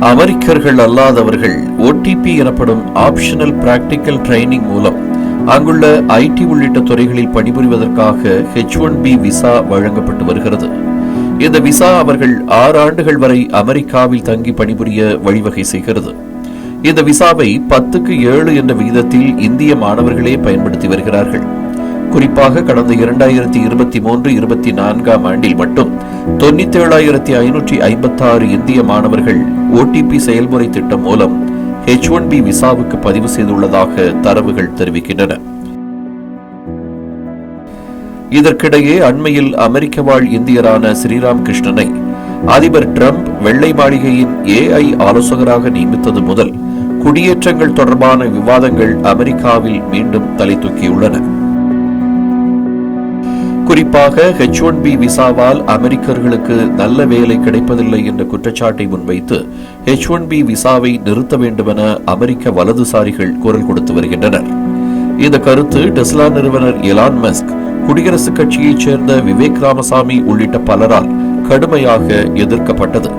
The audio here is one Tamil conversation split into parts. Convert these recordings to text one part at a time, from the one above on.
அமெரிக்கர்கள் அல்லாதவர்கள் ஓடிபி எனப்படும் ஆப்ஷனல் பிராக்டிக்கல் ட்ரைனிங் மூலம் அங்குள்ள ஐடி உள்ளிட்ட துறைகளில் பணிபுரிவதற்காக ஹெச் ஒன் பி விசா வழங்கப்பட்டு வருகிறது. இந்த விசா அவர்கள் ஆறு ஆண்டுகள் வரை அமெரிக்காவில் தங்கி பணிபுரிய வழிவகை செய்கிறது. இந்த விசாவை பத்துக்கு ஏழு என்ற விகிதத்தில் இந்திய மாணவர்களே பயன்படுத்தி வருகிறார்கள். குறிப்பாக கடந்த இரண்டாயிரத்தி இருபத்தி மூன்று இருபத்தி நான்காம் ஆண்டில் மட்டும் தொண்ணூத்தி ஏழாயிரத்தி ஐநூற்றி ஐம்பத்தி ஆறு இந்திய மாணவர்கள் ஓடிபி செயல்முறை திட்டம் மூலம் ஹெச் ஒன் பி விசாவுக்கு பதிவு செய்துள்ளதாக தரவுகள் தெரிவிக்கின்றன. இதற்கிடையே அண்மையில் அமெரிக்க வாழ் இந்தியரான ஸ்ரீராம் கிருஷ்ணனை அதிபர் டிரம்ப் வெள்ளை மாளிகையின் ஏஐ ஆலோசகராக நியமித்தது முதல் குடியேற்றங்கள் தொடர்பான விவாதங்கள் அமெரிக்காவில் மீண்டும் தலை தூக்கியுள்ளன. குறிப்பாக ஹெச் ஒன் பி விசாவால் அமெரிக்கர்களுக்கு நல்ல வேலை கிடைப்பதில்லை என்ற குற்றச்சாட்டை முன்வைத்து ஹெச் ஒன் பி விசாவை நிறுத்த வேண்டுமென அமெரிக்க வலதுசாரிகள் குரல் கொடுத்து வருகின்றனர். இந்த கருத்து டெஸ்லா நிறுவனர் எலான் மஸ்க் குடியரசுக் கட்சியைச் சேர்ந்த விவேக் ராமசாமி உள்ளிட்ட பலரால் கடுமையாக எதிர்க்கப்பட்டது.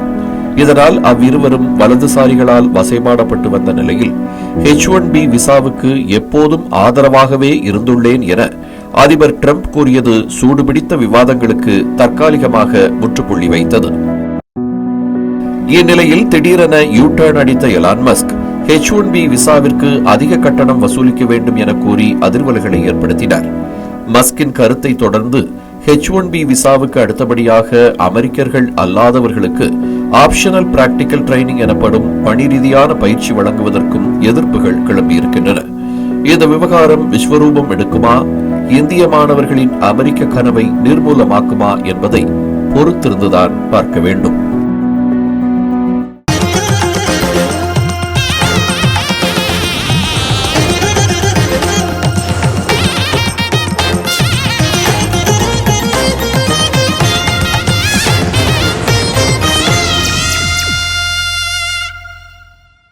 இதனால் அவ்விருவரும் வலதுசாரிகளால் வசைபாடப்பட்டு வந்த நிலையில் ஹெச் ஒன் பி விசாவுக்கு எப்போதும் ஆதரவாகவே இருந்துள்ளேன் என அதிபர் டிரம்ப் கூறியது சூடுபிடித்த விவாதங்களுக்கு தற்காலிகமாக முற்றுப்புள்ளி வைத்தது. இந்நிலையில் திடீரென யூ டர்ன் அடித்த Elon Musk H one B விசாவிற்கு அதிக கட்டணம் வசூலிக்க வேண்டும் என கூறி அதிர்வலைகளை ஏற்படுத்தினார். மஸ்கின் கருத்தை தொடர்ந்து ஹெச் ஒன் பி விசாவுக்கு அடுத்தபடியாக அமெரிக்கர்கள் அல்லாதவர்களுக்கு ஆப்ஷனல் பிராக்டிக்கல் ட்ரைனிங் எனப்படும் பணி ரீதியான பயிற்சி வழங்குவதற்கும் எதிர்ப்புகள் கிளம்பியிருக்கின்றன. இந்த விவகாரம் விஸ்வரூபம் எடுக்குமா? இந்திய மாணவர்களின் அமெரிக்க கனவை நிர்மூலமாக்குமா என்பதை பொறுத்திருந்துதான் பார்க்க வேண்டும்.